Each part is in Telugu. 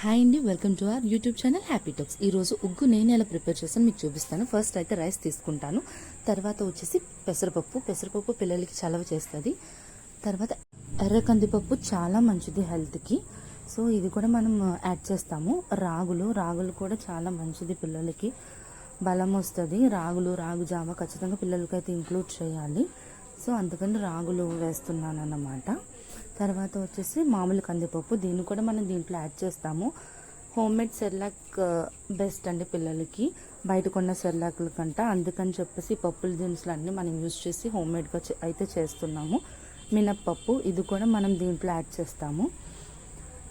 హాయ్ అండి welcome to our YouTube channel Happy Talks ఈరోజు ఉగ్గు నేను ఎలా ప్రిపేర్ చేస్తాను మీకు చూపిస్తాను. ఫస్ట్ అయితే రైస్ తీసుకుంటాను. తర్వాత వచ్చేసి పెసరపప్పు. పెసరపప్పు పిల్లలకి చలవ చేస్తుంది. తర్వాత ఎర్ర కందిపప్పు చాలా మంచిది హెల్త్కి సో ఇది కూడా మనం uh, యాడ్ చేస్తాము. రాగులు రాగులు కూడా చాలా మంచిది పిల్లలకి. బలం వస్తుంది. రాగులు రాగు జామ ఖచ్చితంగా పిల్లలకైతే ఇంక్లూడ్ చేయాలి. సో అందుకని రాగులు వేస్తున్నాను అన్నమాట తర్వాత వచ్చేసి మామూలు కందిపప్పు. దీన్ని కూడా మనం దీంట్లో యాడ్ చేస్తాము. హోమ్ మేడ్ సెర్లాక్ బెస్ట్ అండి పిల్లలకి. బయట కొన్న సెర్లాక్ల కంట. అందుకని చెప్పేసి పప్పుల దినుసులు అన్నీ మనం యూజ్ చేసి హోమ్ మేడ్గా అయితే చేస్తున్నాము. మినప్పప్పు ఇది కూడా మనం దీంట్లో యాడ్ చేస్తాము.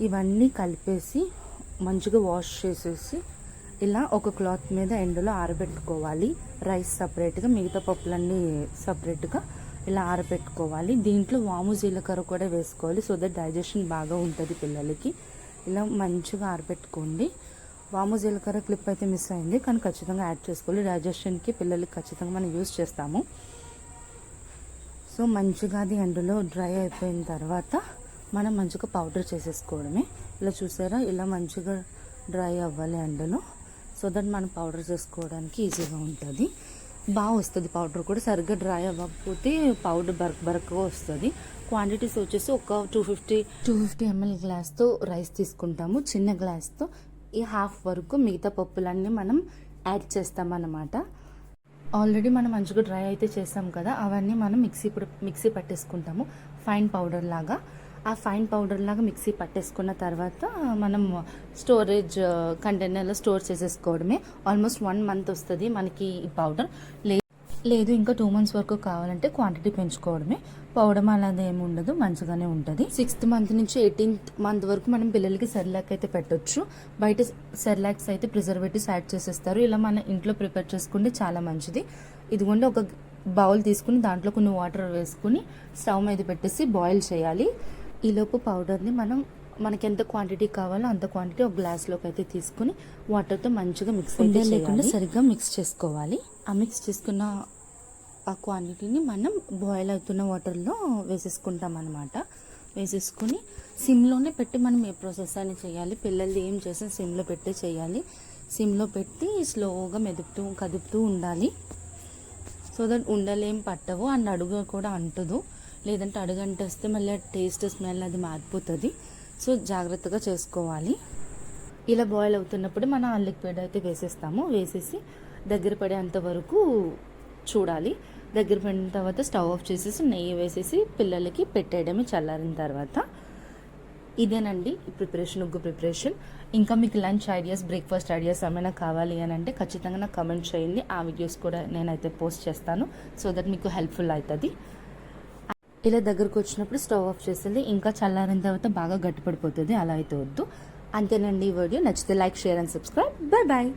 ఇవన్నీ కలిపేసి మంచిగా వాష్ చేసేసి ఇలా ఒక క్లాత్ మీద ఎండలో ఆరబెట్టుకోవాలి. రైస్ సపరేట్గా మిగతా పప్పులన్నీ సపరేట్గా ఇలా ఆరబెట్టుకోవాలి. దీంట్లో వాము జీలకర్ర కూడా వేసుకోవాలి. సో దట్ డైజెషన్ బాగా ఉంటుంది పిల్లలకి. ఇలా మంచిగా ఆరబెట్టుకోండి. వాము జీలకర్ర క్లిప్ అయితే మిస్ అయింది. కానీ ఖచ్చితంగా యాడ్ చేసుకోవాలి. డైజెషన్కి పిల్లలకి ఖచ్చితంగా మనం యూస్ చేస్తాము. సో మంచిగా అది ఎండలో డ్రై అయిపోయిన తర్వాత మనం మంచిగా పౌడర్ చేసేసుకోవడమే. ఇలా చూసారా? ఇలా మంచిగా డ్రై అవ్వాలి ఎండలో సో దట్ మనం పౌడర్ చేసుకోవడానికి ఈజీగా ఉంటుంది. బాగా వస్తుంది పౌడర్ కూడా సరిగ్గా డ్రై అవ్వకపోతే పౌడర్ బరక్ బరక్గా వస్తుంది. క్వాంటిటీస్ వచ్చేసి ఒక two fifty two fifty ml గ్లాస్తో రైస్ తీసుకుంటాము. చిన్న గ్లాస్తో ఈ హాఫ్ వరకు మిగతా పప్పులన్నీ మనం యాడ్ చేస్తామన్నమాట. ఆల్రెడీ మనం మంచిగా డ్రై అయితే చేసాం కదా అవన్నీ మనం మిక్సీ మిక్సీ పట్టేసుకుంటాము. ఫైన్ పౌడర్ లాగా. ఆ ఫైన్ పౌడర్ లాగా మిక్సీ పట్టేసుకున్న తర్వాత మనం స్టోరేజ్ కంటైనర్లో స్టోర్ చేసేసుకోవడమే. ఆల్మోస్ట్ వన్ మంత్ వస్తుంది మనకి ఈ పౌడర్ లే లేదు ఇంకా టూ మంత్స్ వరకు కావాలంటే క్వాంటిటీ పెంచుకోవడమే. పౌడర్ అలాది ఏమి ఉండదు మంచిగానే ఉంటుంది. సిక్స్త్ మంత్ నుంచి ఎయిటీన్త్ మంత్ వరకు మనం పిల్లలకి సెర్లాక్ అయితే పెట్టొచ్చు. బయట సెర్లాక్స్ అయితే ప్రిజర్వేటివ్స్ యాడ్ చేసేస్తారు. ఇలా మన ఇంట్లో ప్రిపేర్ చేసుకుంటే చాలా మంచిది. ఇదిగోండి ఒక బౌల్ తీసుకుని దాంట్లో కొన్ని వాటర్ వేసుకుని స్టవ్ మీద పెట్టేసి బాయిల్ చేయాలి. ఈలోపు పౌడర్ని మనం మనకి ఎంత క్వాంటిటీ కావాలో అంత క్వాంటిటీ ఒక గ్లాస్లోకి అయితే తీసుకుని వాటర్తో మంచిగా మిక్స్ అయితే లేకుండా సరిగ్గా మిక్స్ చేసుకోవాలి. ఆ మిక్స్ చేసుకున్న ఆ క్వాంటిటీని మనం బాయిల్ అవుతున్న వాటర్లో వేసేసుకుంటాం అనమాట వేసేసుకుని సిమ్లోనే పెట్టి మనం ఏ ప్రాసెస్ అని చేయాలి. పిల్లలు ఏం చేసినా సిమ్లో పెట్టి చేయాలి. సిమ్లో పెట్టి స్లోగా మెదుపుతూ కదుపుతూ ఉండాలి. సో దట్ ఉండలేం పట్టవు. అండ్ అడుగు కూడా అంటదు. లేదంటే అడుగంటేస్తే మళ్ళీ టేస్ట్ స్మెల్ అది మారిపోతుంది. సో జాగ్రత్తగా చేసుకోవాలి. ఇలా బాయిల్ అవుతున్నప్పుడు మనం అల్లికి పేడ అయితే వేసేస్తాము. వేసేసి దగ్గర పడేంత వరకు చూడాలి. దగ్గర పడిన తర్వాత స్టవ్ ఆఫ్ చేసేసి నెయ్యి వేసేసి పిల్లలకి పెట్టేయడమే చల్లారిన తర్వాత ఇదేనండి ప్రిపరేషన్ ఉగ్గు ప్రిపరేషన్. ఇంకా మీకు లంచ్ ఐడియాస్ బ్రేక్ఫాస్ట్ ఐడియాస్ ఏమైనా కావాలి అని అంటే ఖచ్చితంగా నాకు కమెంట్ చేయండి. ఆ వీడియోస్ కూడా నేనైతే పోస్ట్ చేస్తాను. సో దట్ మీకు హెల్ప్ఫుల్ అవుతుంది. ఇలా దగ్గరకు వచ్చినప్పుడు స్టవ్ ఆఫ్ చేసేది. ఇంకా చల్లారిన తర్వాత బాగా గట్టిపడిపోతుంది. అలా అయితే వద్దు. అంతేనండి ఈ వీడియో. నచ్చితే like share and subscribe. Bye bye